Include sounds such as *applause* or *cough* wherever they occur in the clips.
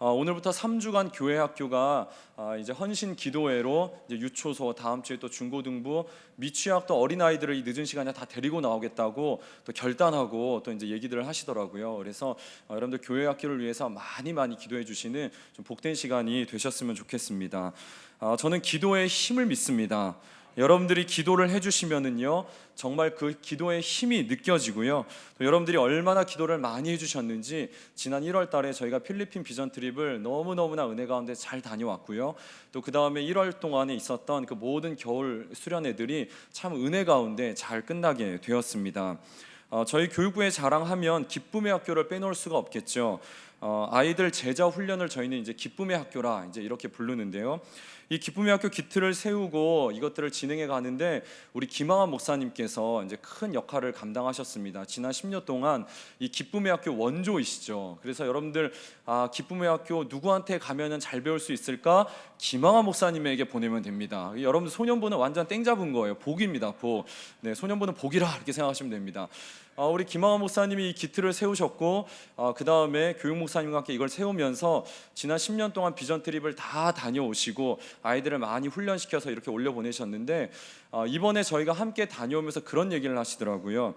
어, 오늘부터 3주간 교회 학교가 아, 이제 헌신 기도회로 이제 유초소 다음 주에 또 중고등부 미취학도 어린 아이들을 이 늦은 시간에 다 데리고 나오겠다고 또 결단하고 또 이제 얘기들을 하시더라고요. 그래서 어, 여러분들 교회 학교를 위해서 많이 많이 기도해 주시는 좀 복된 시간이 되셨으면 좋겠습니다. 어, 저는 기도의 힘을 믿습니다. 여러분들이 기도를 해주시면은요 정말 그 기도의 힘이 느껴지고요 또 여러분들이 얼마나 기도를 많이 해주셨는지 지난 1월달에 저희가 필리핀 비전 트립을 너무 너무나 은혜 가운데 잘 다녀왔고요 또 그 다음에 1월 동안에 있었던 그 모든 겨울 수련회들이 참 은혜 가운데 잘 끝나게 되었습니다. 어, 저희 교육부에 자랑하면 기쁨의 학교를 빼놓을 수가 없겠죠. 어, 아이들 제자 훈련을 저희는 이제 기쁨의 학교라 이제 이렇게 부르는데요. 이 기쁨의 학교 기틀을 세우고 이것들을 진행해 가는데 우리 김항환 목사님께서 이제 큰 역할을 감당하셨습니다. 지난 10년 동안 이 기쁨의 학교 원조이시죠. 그래서 여러분들 아, 기쁨의 학교 누구한테 가면은 잘 배울 수 있을까? 김항환 목사님에게 보내면 됩니다. 여러분들 소년부는 완전 땡 잡은 거예요. 복입니다. 복. 네, 소년부는 복이라 이렇게 생각하시면 됩니다. 어, 우리 김항환 목사님이 이 기틀을 세우셨고 어, 그 다음에 교육 목사님과 함께 이걸 세우면서 지난 10년 동안 비전 트립을 다 다녀오시고 아이들을 많이 훈련시켜서 이렇게 올려 보내셨는데 어, 이번에 저희가 함께 다녀오면서 그런 얘기를 하시더라고요.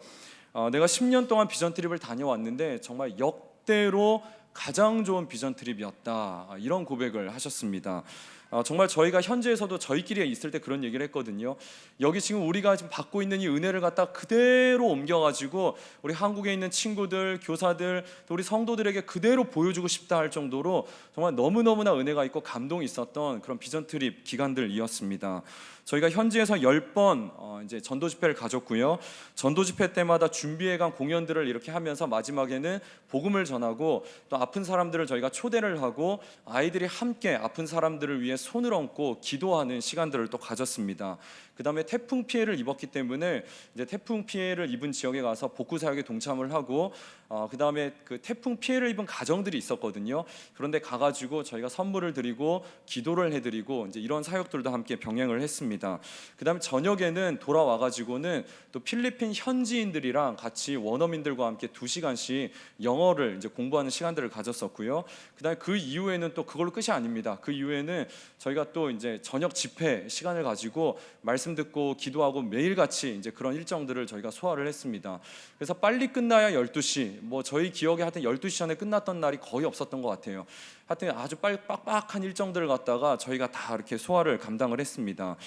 어, 내가 10년 동안 비전 트립을 다녀왔는데 정말 역대로 가장 좋은 비전 트립이었다 아, 이런 고백을 하셨습니다. 어, 정말 저희가 현지에서도 저희끼리 있을 때 그런 얘기를 했거든요. 여기 지금 우리가 지금 받고 있는 이 은혜를 갖다 그대로 옮겨가지고 우리 한국에 있는 친구들, 교사들, 또 우리 성도들에게 그대로 보여주고 싶다 할 정도로 정말 너무 너무나 은혜가 있고 감동이 있었던 그런 비전 트립 기간들이었습니다. 저희가 현지에서 10번 어, 이제 전도 집회를 가졌고요. 전도 집회 때마다 준비해 간 공연들을 이렇게 하면서 마지막에는 복음을 전하고 또 아픈 사람들을 저희가 초대를 하고 아이들이 함께 아픈 사람들을 위해 손을 얹고 기도하는 시간들을 또 가졌습니다. 그 다음에 태풍 피해를 입었기 때문에 이제 태풍 피해를 입은 지역에 가서 복구 사역에 동참을 하고 어, 그 다음에 그 태풍 피해를 입은 가정들이 있었거든요. 그런데 가가지고 저희가 선물을 드리고 기도를 해드리고 이제 이런 사역들도 함께 병행을 했습니다. 그 다음에 저녁에는 돌아와 가지고는 또 필리핀 현지인들이랑 같이 원어민들과 함께 두 시간씩 영어를 이제 공부하는 시간들을 가졌었고요. 그 다음에 그 이후에는 또 그걸로 끝이 아닙니다. 그 이후에는 저희가 또 이제 저녁 집회 시간을 가지고 말씀 듣고 기도하고 매일 같이 이제 그런 일정들을 저희가 소화를 했습니다. 그래서 빨리 끝나야 12시, 뭐 저희 기억에 하여튼 12시 전에 끝났던 날이 거의 없었던 것 같아요. 하여튼 아주 빨리 빡빡한 일정들을 갖다가 저희가 다 이렇게 소화를 감당을 했습니다.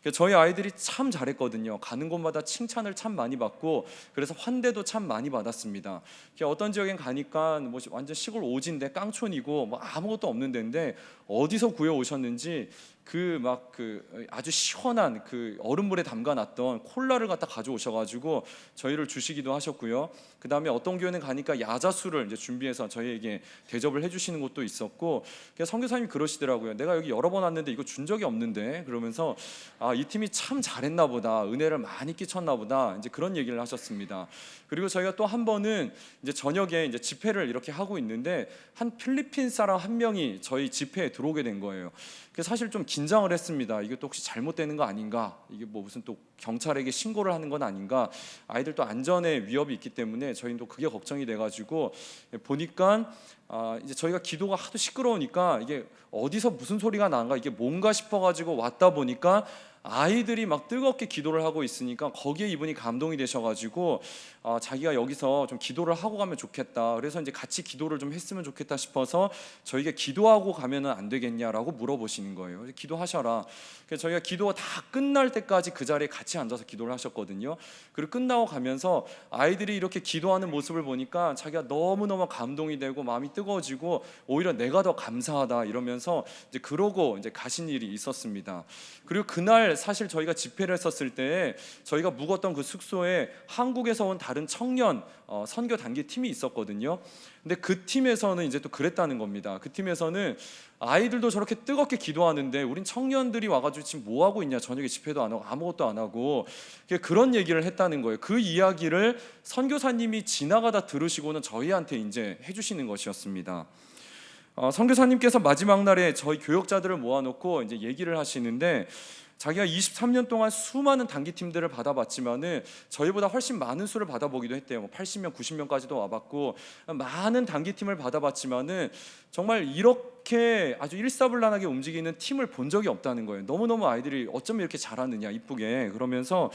그래서 저희 아이들이 참 잘했거든요. 가는 곳마다 칭찬을 참 많이 받고 그래서 환대도 참 많이 받았습니다. 어떤 지역엔 가니까 뭐 완전 시골 오지인데 깡촌이고 뭐 아무것도 없는 데인데 어디서 구해 오셨는지 그 막그 아주 시원한 그 얼음물에 담가 놨던 콜라를 갖다 가져오셔 가지고 저희를 주시기도 하셨고요. 그 다음에 어떤 교회는 가니까 야자수를 이제 준비해서 저희에게 대접을 해주시는 곳도 있었고 그래서 선교사님이 그러시더라고요. 내가 여기 여러 번 왔는데 이거 준 적이 없는데 그러면서 아 이 팀이 참 잘했나 보다 은혜를 많이 끼쳤나 보다 이제 그런 얘기를 하셨습니다. 그리고 저희가 또 한 번은 이제 저녁에 이제 집회를 이렇게 하고 있는데 한 필리핀 사람 한 명이 저희 집회에 들어오게 된 거예요. 사실 좀 긴장을 했습니다. 이게 또 혹시 잘못되는 거 아닌가? 이게 뭐 무슨 또 경찰에게 신고를 하는 건 아닌가? 아이들 또 안전에 위협이 있기 때문에 저희는 또 그게 걱정이 돼가지고 보니까 아, 이제 저희가 기도가 하도 시끄러우니까 이게 어디서 무슨 소리가 나는가 이게 뭔가 싶어가지고 왔다 보니까 아이들이 막 뜨겁게 기도를 하고 있으니까 거기에 이분이 감동이 되셔가지고 아, 자기가 여기서 좀 기도를 하고 가면 좋겠다. 그래서 이제 같이 기도를 좀 했으면 좋겠다 싶어서 저희가 기도하고 가면은 안 되겠냐라고 물어보시는 거예요. 기도하셔라. 그래서 저희가 기도가 다 끝날 때까지 그 자리에 같이 앉아서 기도를 하셨거든요. 그리고 끝나고 가면서 아이들이 이렇게 기도하는 모습을 보니까 자기가 너무 너무 감동이 되고 마음이 뜨거워지고 오히려 내가 더 감사하다 이러면서 이제 그러고 이제 가신 일이 있었습니다. 그리고 그날 사실 저희가 집회를 했었을 때 저희가 묵었던 그 숙소에 한국에서 온 다른 청년 어, 선교 단기 팀이 있었거든요. 근데 그 팀에서는 이제 또 그랬다는 겁니다. 그 팀에서는 아이들도 저렇게 뜨겁게 기도하는데 우린 청년들이 와가지고 지금 뭐 하고 있냐 저녁에 집회도 안 하고 아무것도 안 하고 그런 얘기를 했다는 거예요. 그 이야기를 선교사님이 지나가다 들으시고는 저희한테 이제 해주시는 것이었습니다. 어, 선교사님께서 마지막 날에 저희 교역자들을 모아놓고 이제 얘기를 하시는데 자기가 23년 동안 수많은 단기 팀들을 받아봤지만은 저희보다 훨씬 많은 수를 받아보기도 했대요. 뭐 80명, 90명까지도 와봤고 많은 단기 팀을 받아봤지만은 정말 이렇게 아주 일사불란하게 움직이는 팀을 본 적이 없다는 거예요. 너무 너무 아이들이 어쩜 이렇게 잘하느냐 이쁘게 그러면서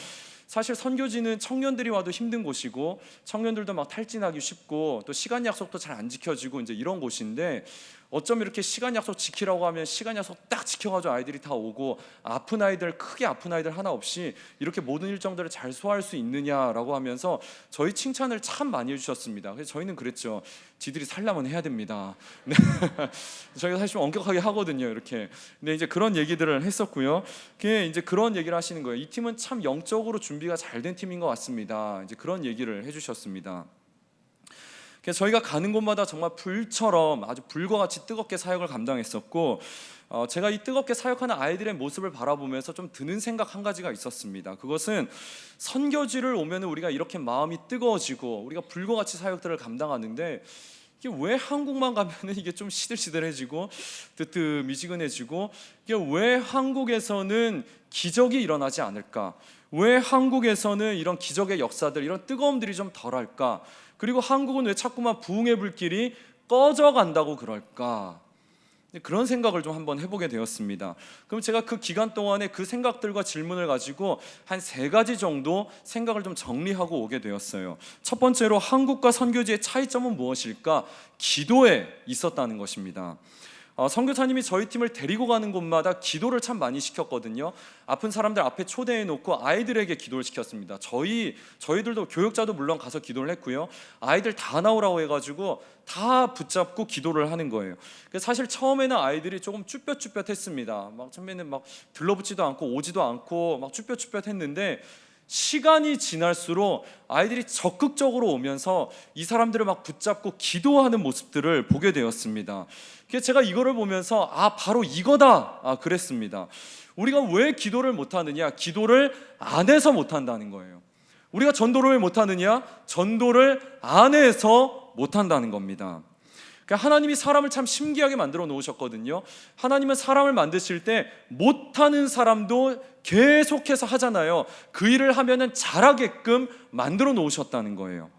사실 선교지는 청년들이 와도 힘든 곳이고 청년들도 막 탈진하기 쉽고 또 시간 약속도 잘 안 지켜지고 이제 이런 곳인데 어쩜 이렇게 시간 약속 지키라고 하면 시간 약속 딱 지켜가지고 아이들이 다 오고 아픈 아이들 크게 아픈 아이들 하나 없이 이렇게 모든 일정들을 잘 소화할 수 있느냐라고 하면서 저희 칭찬을 참 많이 해주셨습니다. 그래서 저희는 그랬죠. 지들이 살려면 해야 됩니다. 네. *laughs* 저희가 사실 좀 엄격하게 하거든요. 이렇게. 근데 이제 그런 얘기들을 했었고요. 그게 이제 그런 얘기를 하시는 거예요. 이 팀은 참 영적으로 준비가 잘 된 팀인 것 같습니다. 이제 그런 얘기를 해주셨습니다. 그래서 저희가 가는 곳마다 정말 불처럼 아주 불과 같이 뜨겁게 사역을 감당했었고 어, 제가 이 뜨겁게 사역하는 아이들의 모습을 바라보면서 좀 드는 생각 한 가지가 있었습니다. 그것은 선교지를 오면 우리가 이렇게 마음이 뜨거워지고 우리가 불과 같이 사역들을 감당하는데 이게 왜 한국만 가면은 이게 좀 시들시들해지고 뜨뜻 미지근해지고 이게 왜 한국에서는 기적이 일어나지 않을까? 왜 한국에서는 이런 기적의 역사들, 이런 뜨거움들이 좀 덜할까? 그리고 한국은 왜 자꾸만 부흥의 불길이 꺼져 간다고 그럴까? 그런 생각을 좀 한번 해보게 되었습니다. 그럼 제가 그 기간 동안에 그 생각들과 질문을 가지고 한 세 가지 정도 생각을 좀 정리하고 오게 되었어요. 첫 번째로 한국과 선교지의 차이점은 무엇일까? 기도에 있었다는 것입니다. 어, 선교사님이 저희 팀을 데리고 가는 곳마다 기도를 참 많이 시켰거든요. 아픈 사람들 앞에 초대해 놓고 아이들에게 기도를 시켰습니다. 저희 저희들도 교육자도 물론 가서 기도를 했고요. 아이들 다 나오라고 해가지고 다 붙잡고 기도를 하는 거예요. 사실 처음에는 아이들이 조금 쭈뼛쭈뼛했습니다. 막 처음에는 막 들러붙지도 않고 오지도 않고 막 쭈뼛쭈뼛했는데 시간이 지날수록 아이들이 적극적으로 오면서 이 사람들을 막 붙잡고 기도하는 모습들을 보게 되었습니다. 그래서 제가 이거를 보면서 아 바로 이거다 아 그랬습니다. 우리가 왜 기도를 못하느냐? 기도를 안 해서 못한다는 거예요. 우리가 전도를 왜 못하느냐? 전도를 안 해서 못한다는 겁니다. 그러니까 하나님이 사람을 참 신기하게 만들어 놓으셨거든요. 하나님은 사람을 만드실 때 못하는 사람도 계속해서 하잖아요. 그 일을 하면은 잘하게끔 만들어 놓으셨다는 거예요.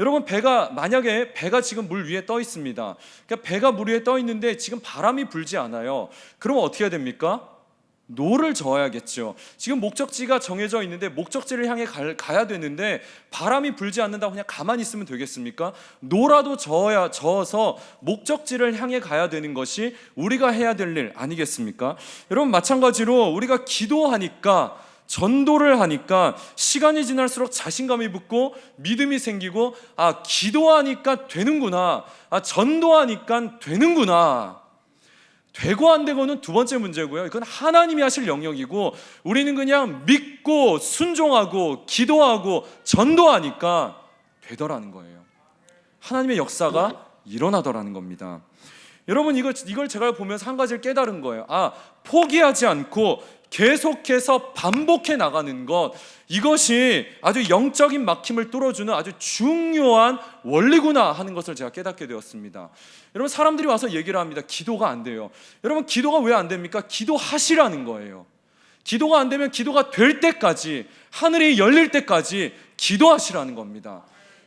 여러분 배가 만약에 배가 지금 물 위에 떠 있습니다. 그러니까 배가 물 위에 떠 있는데 지금 바람이 불지 않아요. 그러면 어떻게 해야 됩니까? 노를 저어야겠죠. 지금 목적지가 정해져 있는데 목적지를 향해 갈, 가야 되는데 바람이 불지 않는다고 그냥 가만히 있으면 되겠습니까? 노라도 저어야 저어서 목적지를 향해 가야 되는 것이 우리가 해야 될 일 아니겠습니까? 여러분 마찬가지로 우리가 기도하니까 전도를 하니까 시간이 지날수록 자신감이 붙고 믿음이 생기고 아 기도하니까 되는구나. 아 전도하니까 되는구나. 되고 안 되고는 두 번째 문제고요. 이건 하나님이 하실 영역이고 우리는 그냥 믿고 순종하고 기도하고 전도하니까 되더라는 거예요. 하나님의 역사가 일어나더라는 겁니다. 여러분 이걸 이걸 제가 보면서 한 가지를 깨달은 거예요. 아 포기하지 않고 계속해서 반복해 나가는 것 이것이 아주 영적인 막힘을 뚫어주는 아주 중요한 원리구나 하는 것을 제가 깨닫게 되었습니다. 여러분 사람들이 와서 얘기를 합니다. 기도가 안 돼요. 여러분 기도가 왜 안 됩니까? 기도하시라는 거예요. 기도가 안 되면 기도가 될 때까지 하늘이 열릴 때까지 기도하시라는 겁니다.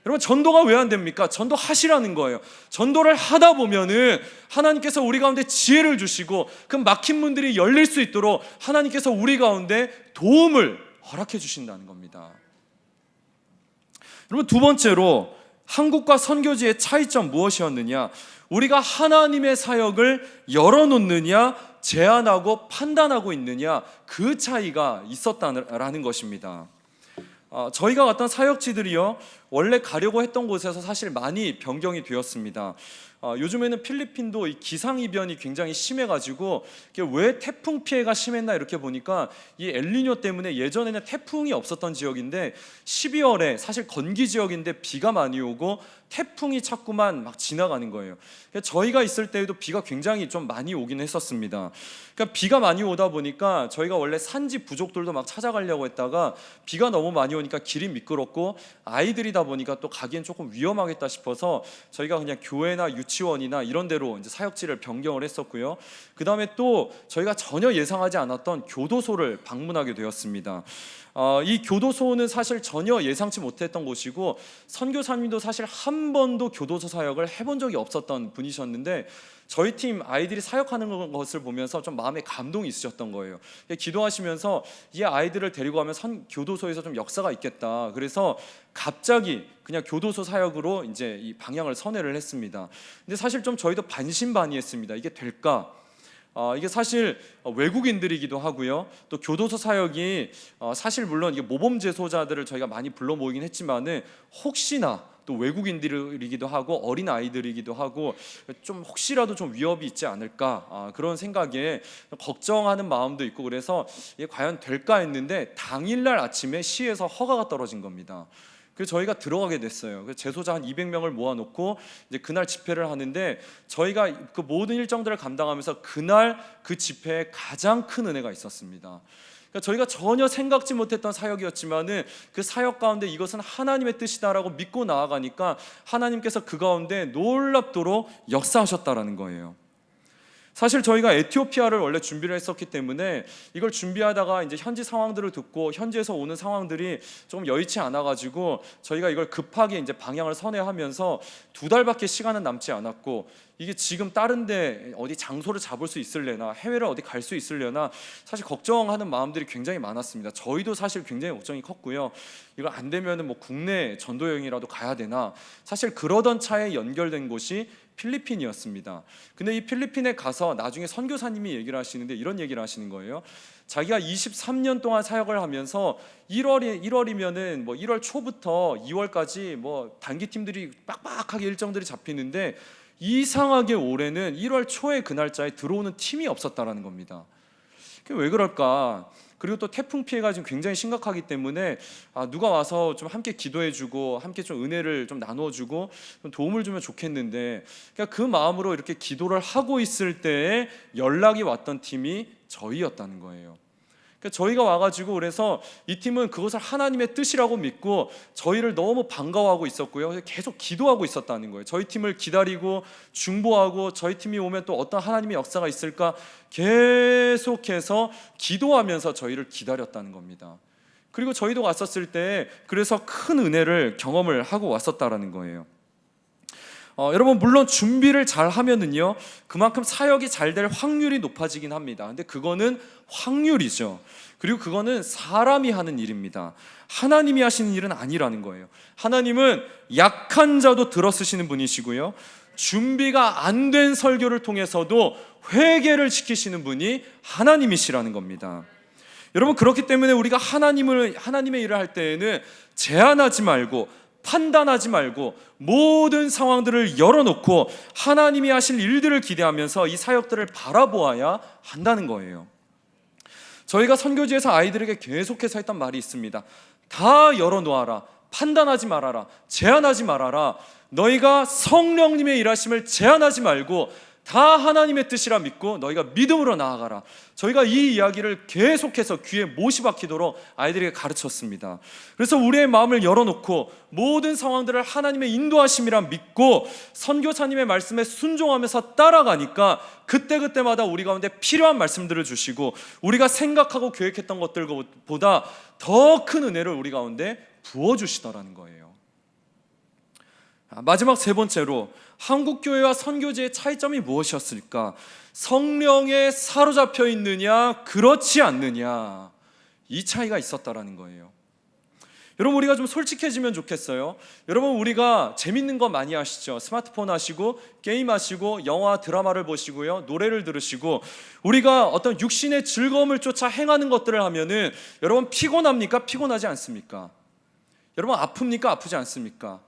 여러분 전도가 왜 안 됩니까? 전도하시라는 거예요. 전도를 하다 보면은 하나님께서 우리 가운데 지혜를 주시고 그 막힌 문들이 열릴 수 있도록 하나님께서 우리 가운데 도움을 허락해 주신다는 겁니다. 여러분 두 번째로 한국과 선교지의 차이점 무엇이었느냐? 우리가 하나님의 사역을 열어놓느냐, 제한하고 판단하고 있느냐 그 차이가 있었다는 것입니다. 어, 저희가 갔던 사역지들이요 원래 가려고 했던 곳에서 사실 많이 변경이 되었습니다. 어, 요즘에는 필리핀도 이 기상 이변이 굉장히 심해가지고 왜 태풍 피해가 심했나 이렇게 보니까 이 엘니뇨 때문에 예전에는 태풍이 없었던 지역인데 12월에 사실 건기 지역인데 비가 많이 오고 태풍이 자꾸만 막 지나가는 거예요. 그러니까 저희가 있을 때에도 비가 굉장히 좀 많이 오긴 했었습니다. 그러니까 비가 많이 오다 보니까 저희가 원래 산지 부족들도 막 찾아가려고 했다가 비가 너무 많이 오니까 길이 미끄럽고 아이들이다 보니까 또 가기엔 조금 위험하겠다 싶어서 저희가 그냥 교회나 유치원이나 이런 데로 이제 사역지를 변경을 했었고요. 그 다음에 또 저희가 전혀 예상하지 않았던 교도소를 방문하게 되었습니다. 어, 이 교도소는 사실 전혀 예상치 못했던 곳이고 선교사님도 사실 한 번도 교도소 사역을 해본 적이 없었던 분이셨는데 저희 팀 아이들이 사역하는 것을 보면서 좀 마음에 감동이 있으셨던 거예요. 기도하시면서 이 아이들을 데리고 가면 선 교도소에서 좀 역사가 있겠다. 그래서 갑자기 그냥 교도소 사역으로 이제 이 방향을 선회를 했습니다. 근데 사실 좀 저희도 반신반의했습니다. 이게 될까? 어, 이게 사실 외국인들이기도 하고요. 또 교도소 사역이 어, 사실 물론 이게 모범 제소자들을 저희가 많이 불러 모이긴 했지만은 혹시나 또 외국인들이기도 하고 어린 아이들이기도 하고 좀 혹시라도 좀 위협이 있지 않을까 아, 그런 생각에 걱정하는 마음도 있고 그래서 이게 과연 될까 했는데 당일날 아침에 시에서 허가가 떨어진 겁니다. 그래서 저희가 들어가게 됐어요. 그래서 제소자 한 200명을 모아놓고 이제 그날 집회를 하는데 저희가 그 모든 일정들을 감당하면서 그날 그 집회에 가장 큰 은혜가 있었습니다. 그러니까 저희가 전혀 생각지 못했던 사역이었지만은 그 사역 가운데 이것은 하나님의 뜻이다라고 믿고 나아가니까 하나님께서 그 가운데 놀랍도록 역사하셨다라는 거예요. 사실 저희가 에티오피아를 원래 준비를 했었기 때문에 이걸 준비하다가 이제 현지 상황들을 듣고 현지에서 오는 상황들이 좀 여의치 않아 가지고 저희가 이걸 급하게 이제 방향을 선회하면서 두 달밖에 시간은 남지 않았고 이게 지금 다른데 어디 장소를 잡을 수 있을래나 해외를 어디 갈 수 있을래나 사실 걱정하는 마음들이 굉장히 많았습니다. 저희도 사실 굉장히 걱정이 컸고요. 이거 안 되면은 뭐 국내 전도 여행이라도 가야 되나 사실 그러던 차에 연결된 곳이 필리핀이었습니다. 근데 이 필리핀에 가서 나중에 선교사님이 얘기를 하시는데 이런 얘기를 하시는 거예요. 자기가 23년 동안 사역을 하면서 1월이 1월이면은 뭐 1월 초부터 2월까지 뭐 단기 팀들이 빡빡하게 일정들이 잡히는데 이상하게 올해는 1월 초에 그 날짜에 들어오는 팀이 없었다라는 겁니다. 그게 왜 그럴까? 그리고 또 태풍 피해가 지금 굉장히 심각하기 때문에 아, 누가 와서 좀 함께 기도해주고 함께 좀 은혜를 좀 나눠주고 좀 도움을 주면 좋겠는데 그러니까 그 마음으로 이렇게 기도를 하고 있을 때에 연락이 왔던 팀이 저희였다는 거예요. 그러니까 저희가 와가지고 그래서 이 팀은 그것을 하나님의 뜻이라고 믿고 저희를 너무 반가워하고 있었고요. 계속 기도하고 있었다는 거예요. 저희 팀을 기다리고 중보하고 저희 팀이 오면 또 어떤 하나님의 역사가 있을까 계속해서 기도하면서 저희를 기다렸다는 겁니다. 그리고 저희도 왔었을 때 그래서 큰 은혜를 경험을 하고 왔었다라는 거예요. 어, 여러분 물론 준비를 잘 하면은요 그만큼 사역이 잘 될 확률이 높아지긴 합니다. 근데 그거는 확률이죠. 그리고 그거는 사람이 하는 일입니다. 하나님이 하시는 일은 아니라는 거예요. 하나님은 약한 자도 들어 쓰시는 분이시고요. 준비가 안 된 설교를 통해서도 회개를 시키시는 분이 하나님이시라는 겁니다. 여러분 그렇기 때문에 우리가 하나님을 하나님의 일을 할 때에는 제한하지 말고 판단하지 말고 모든 상황들을 열어놓고 하나님이 하실 일들을 기대하면서 이 사역들을 바라보아야 한다는 거예요. 저희가 선교지에서 아이들에게 계속해서 했던 말이 있습니다. 다 열어놓아라. 판단하지 말아라. 제한하지 말아라. 너희가 성령님의 일하심을 제한하지 말고 다 하나님의 뜻이라 믿고 너희가 믿음으로 나아가라. 저희가 이 이야기를 계속해서 귀에 못이 박히도록 아이들에게 가르쳤습니다. 그래서 우리의 마음을 열어놓고 모든 상황들을 하나님의 인도하심이라 믿고 선교사님의 말씀에 순종하면서 따라가니까 그때그때마다 우리 가운데 필요한 말씀들을 주시고 우리가 생각하고 계획했던 것들보다 더 큰 은혜를 우리 가운데 부어주시더라는 거예요. 아, 마지막 세 번째로 한국 교회와 선교제의 차이점이 무엇이었을까? 성령에 사로잡혀 있느냐, 그렇지 않느냐. 이 차이가 있었다라는 거예요. 여러분 우리가 좀 솔직해지면 좋겠어요. 여러분 우리가 재밌는 거 많이 하시죠. 스마트폰 하시고 게임 하시고 영화 드라마를 보시고요. 노래를 들으시고 우리가 어떤 육신의 즐거움을 쫓아 행하는 것들을 하면은 여러분 피곤합니까? 피곤하지 않습니까? 여러분 아픕니까? 아프지 않습니까?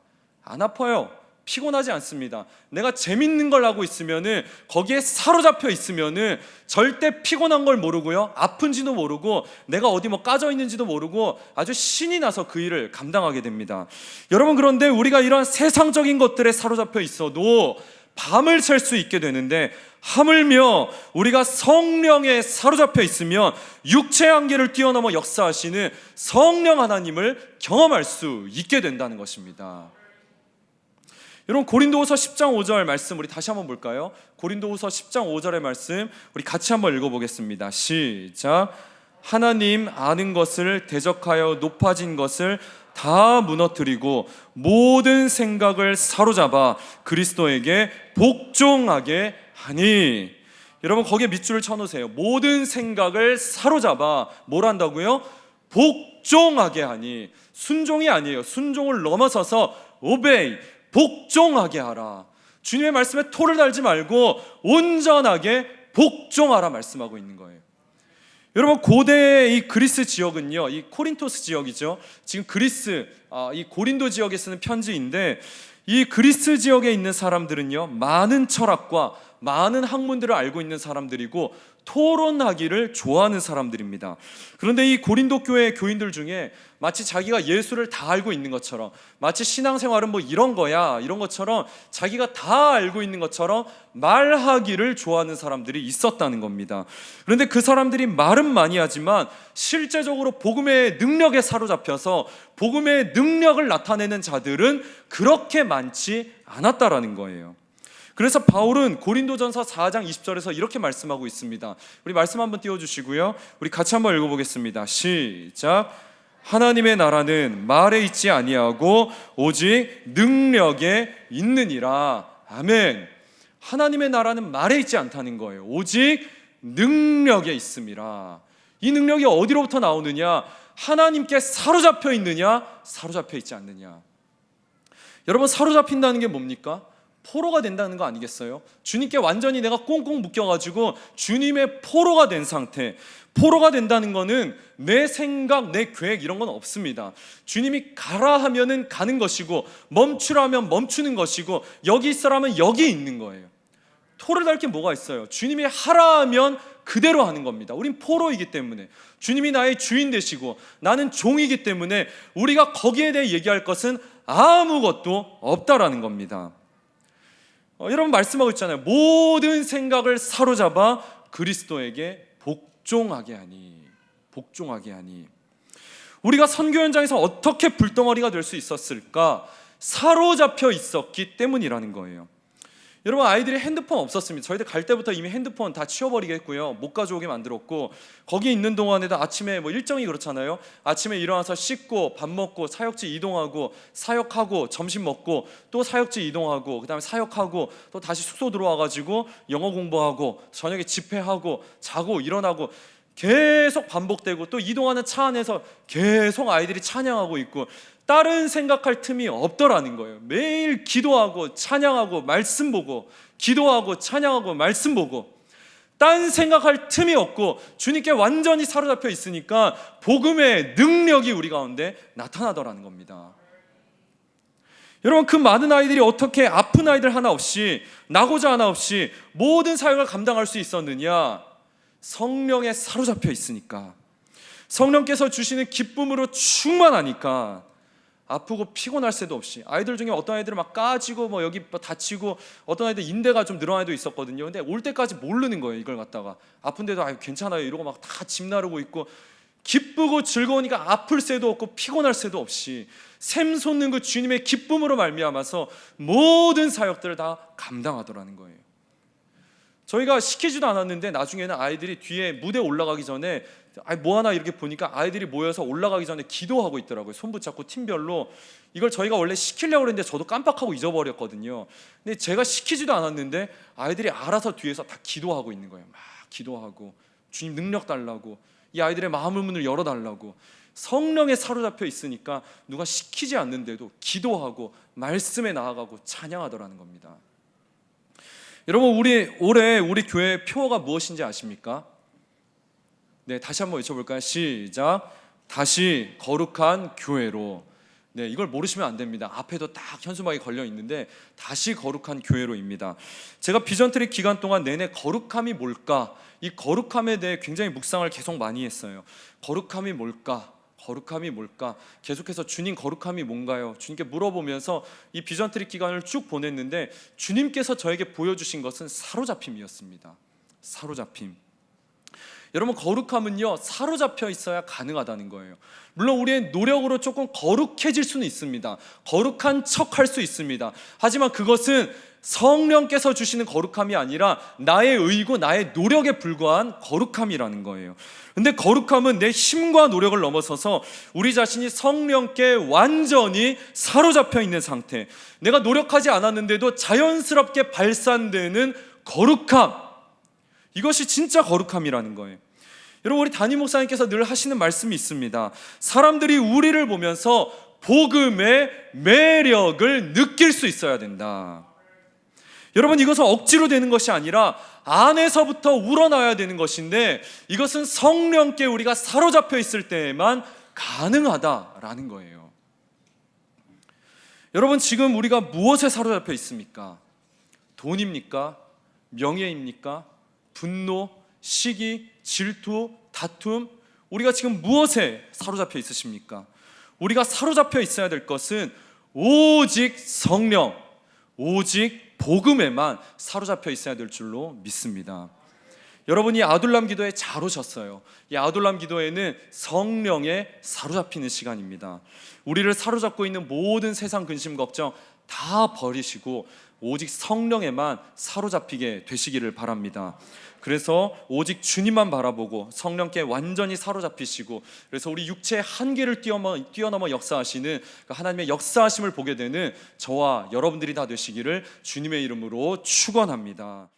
안 아파요. 피곤하지 않습니다. 내가 재밌는 걸 하고 있으면은 거기에 사로잡혀 있으면은 절대 피곤한 걸 모르고요. 아픈지도 모르고 내가 어디 뭐 까져 있는지도 모르고 아주 신이 나서 그 일을 감당하게 됩니다. 여러분 그런데 우리가 이런 세상적인 것들에 사로잡혀 있어도 밤을 샐수 있게 되는데 하물며 우리가 성령에 사로잡혀 있으면 육체의 한계를 뛰어넘어 역사하시는 성령 하나님을 경험할 수 있게 된다는 것입니다. 여러분 고린도후서 10장 5절 말씀 우리 다시 한번 볼까요? 고린도후서 10장 5절의 말씀 우리 같이 한번 읽어보겠습니다. 시작. 하나님 아는 것을 대적하여 높아진 것을 다 무너뜨리고 모든 생각을 사로잡아 그리스도에게 복종하게 하니 여러분 거기에 밑줄을 쳐놓으세요. 모든 생각을 사로잡아 뭘 한다고요? 복종하게 하니 순종이 아니에요. 순종을 넘어서서 오베이 복종하게 하라. 주님의 말씀에 토를 달지 말고 온전하게 복종하라 말씀하고 있는 거예요. 여러분 고대의 이 그리스 지역은요, 이 코린토스 지역이죠. 지금 그리스 아, 이 고린도 지역에 쓰는 편지인데 이 그리스 지역에 있는 사람들은요, 많은 철학과 많은 학문들을 알고 있는 사람들이고 토론하기를 좋아하는 사람들입니다. 그런데 이 고린도 교회 교인들 중에 마치 자기가 예수를 다 알고 있는 것처럼 마치 신앙생활은 뭐 이런 거야 이런 것처럼 자기가 다 알고 있는 것처럼 말하기를 좋아하는 사람들이 있었다는 겁니다. 그런데 그 사람들이 말은 많이 하지만 실제적으로 복음의 능력에 사로잡혀서 복음의 능력을 나타내는 자들은 그렇게 많지 않았다라는 거예요. 그래서 바울은 고린도전서 4장 20절에서 이렇게 말씀하고 있습니다. 우리 말씀 한번 띄워 주시고요. 우리 같이 한번 읽어 보겠습니다. 시작. 하나님의 나라는 말에 있지 아니하고 오직 능력에 있느니라. 아멘. 하나님의 나라는 말에 있지 않다는 거예요. 오직 능력에 있음이라. 이 능력이 어디로부터 나오느냐? 하나님께 사로잡혀 있느냐? 사로잡혀 있지 않느냐? 여러분 사로잡힌다는 게 뭡니까? 포로가 된다는 거 아니겠어요? 주님께 완전히 내가 꽁꽁 묶여가지고 주님의 포로가 된 상태. 포로가 된다는 거는 내 생각, 내 계획 이런 건 없습니다. 주님이 가라 하면은 가는 것이고 멈추라 하면 멈추는 것이고 여기 있으라면 여기 있는 거예요. 토를 달 게 뭐가 있어요? 주님이 하라 하면 그대로 하는 겁니다. 우린 포로이기 때문에 주님이 나의 주인 되시고 나는 종이기 때문에 우리가 거기에 대해 얘기할 것은 아무것도 없다라는 겁니다. 어, 여러분 말씀하고 있잖아요. 모든 생각을 사로잡아 그리스도에게 복종하게 하니 복종하게 하니 우리가 선교 현장에서 어떻게 불덩어리가 될 수 있었을까? 사로잡혀 있었기 때문이라는 거예요. 여러분 아이들이 핸드폰 없었습니다. 저희들 갈 때부터 이미 핸드폰 다 치워버리게 했고요. 못 가져오게 만들었고 거기 있는 동안에도 아침에 뭐 일정이 그렇잖아요. 아침에 일어나서 씻고 밥 먹고 사역지 이동하고 사역하고 점심 먹고 또 사역지 이동하고 그다음에 사역하고 또 다시 숙소 들어와가지고 영어 공부하고 저녁에 집회하고 자고 일어나고 계속 반복되고 또 이동하는 차 안에서 계속 아이들이 찬양하고 있고 다른 생각할 틈이 없더라는 거예요. 매일 기도하고 찬양하고 말씀 보고 기도하고 찬양하고 말씀 보고 딴 생각할 틈이 없고 주님께 완전히 사로잡혀 있으니까 복음의 능력이 우리 가운데 나타나더라는 겁니다. 여러분 그 많은 아이들이 어떻게 아픈 아이들 하나 없이 나고자 하나 없이 모든 사역을 감당할 수 있었느냐? 성령에 사로잡혀 있으니까 성령께서 주시는 기쁨으로 충만하니까 아프고 피곤할 새도 없이 아이들 중에 어떤 아이들은 막 까지고 뭐 여기 뭐 다치고 어떤 아이들 인대가 좀 늘어난 애도 있었거든요. 근데 올 때까지 모르는 거예요. 이걸 갖다가 아픈데도 아 괜찮아요 이러고 막 다 집 나르고 있고 기쁘고 즐거우니까 아플 새도 없고 피곤할 새도 없이 샘솟는 그 주님의 기쁨으로 말미암아서 모든 사역들을 다 감당하더라는 거예요. 저희가 시키지도 않았는데 나중에는 아이들이 뒤에 무대 올라가기 전에 아이 뭐 하나 이렇게 보니까 아이들이 모여서 올라가기 전에 기도하고 있더라고요. 손 붙잡고 팀별로 이걸 저희가 원래 시키려고 했는데 저도 깜빡하고 잊어버렸거든요. 근데 제가 시키지도 않았는데 아이들이 알아서 뒤에서 다 기도하고 있는 거예요. 막 기도하고 주님 능력 달라고 이 아이들의 마음을 문을 열어 달라고 성령에 사로잡혀 있으니까 누가 시키지 않는데도 기도하고 말씀에 나아가고 찬양하더라는 겁니다. 여러분 우리 올해 우리 교회 표어가 무엇인지 아십니까? 네, 다시 한번 외쳐볼까요? 시작. 다시 거룩한 교회로. 네, 이걸 모르시면 안 됩니다. 앞에도 딱 현수막이 걸려 있는데 다시 거룩한 교회로입니다. 제가 비전 트립 기간 동안 내내 거룩함이 뭘까? 이 거룩함에 대해 굉장히 묵상을 계속 많이 했어요. 거룩함이 뭘까? 거룩함이 뭘까? 계속해서 주님 거룩함이 뭔가요? 주님께 물어보면서 이 비전 트립 기간을 쭉 보냈는데 주님께서 저에게 보여주신 것은 사로잡힘이었습니다. 사로잡힘. 여러분 거룩함은요 사로잡혀 있어야 가능하다는 거예요. 물론 우리의 노력으로 조금 거룩해질 수는 있습니다. 거룩한 척할 수 있습니다. 하지만 그것은 성령께서 주시는 거룩함이 아니라 나의 의고 나의 노력에 불과한 거룩함이라는 거예요. 근데 거룩함은 내 힘과 노력을 넘어서서 우리 자신이 성령께 완전히 사로잡혀 있는 상태. 내가 노력하지 않았는데도 자연스럽게 발산되는 거룩함. 이것이 진짜 거룩함이라는 거예요. 여러분 우리 담임 목사님께서 늘 하시는 말씀이 있습니다. 사람들이 우리를 보면서 복음의 매력을 느낄 수 있어야 된다. 여러분 이것은 억지로 되는 것이 아니라 안에서부터 우러나야 되는 것인데 이것은 성령께 우리가 사로잡혀 있을 때에만 가능하다라는 거예요. 여러분 지금 우리가 무엇에 사로잡혀 있습니까? 돈입니까? 명예입니까? 분노, 시기, 질투, 다툼 우리가 지금 무엇에 사로잡혀 있으십니까? 우리가 사로잡혀 있어야 될 것은 오직 성령, 오직 복음에만 사로잡혀 있어야 될 줄로 믿습니다. 여러분이 아둘람 기도에 잘 오셨어요. 이 아둘람 기도에는 성령에 사로잡히는 시간입니다. 우리를 사로잡고 있는 모든 세상 근심 걱정 다 버리시고 오직 성령에만 사로잡히게 되시기를 바랍니다. 그래서 오직 주님만 바라보고 성령께 완전히 사로잡히시고 그래서 우리 육체의 한계를 뛰어넘어, 뛰어넘어 역사하시는 그 하나님의 역사하심을 보게 되는 저와 여러분들이 다 되시기를 주님의 이름으로 축원합니다.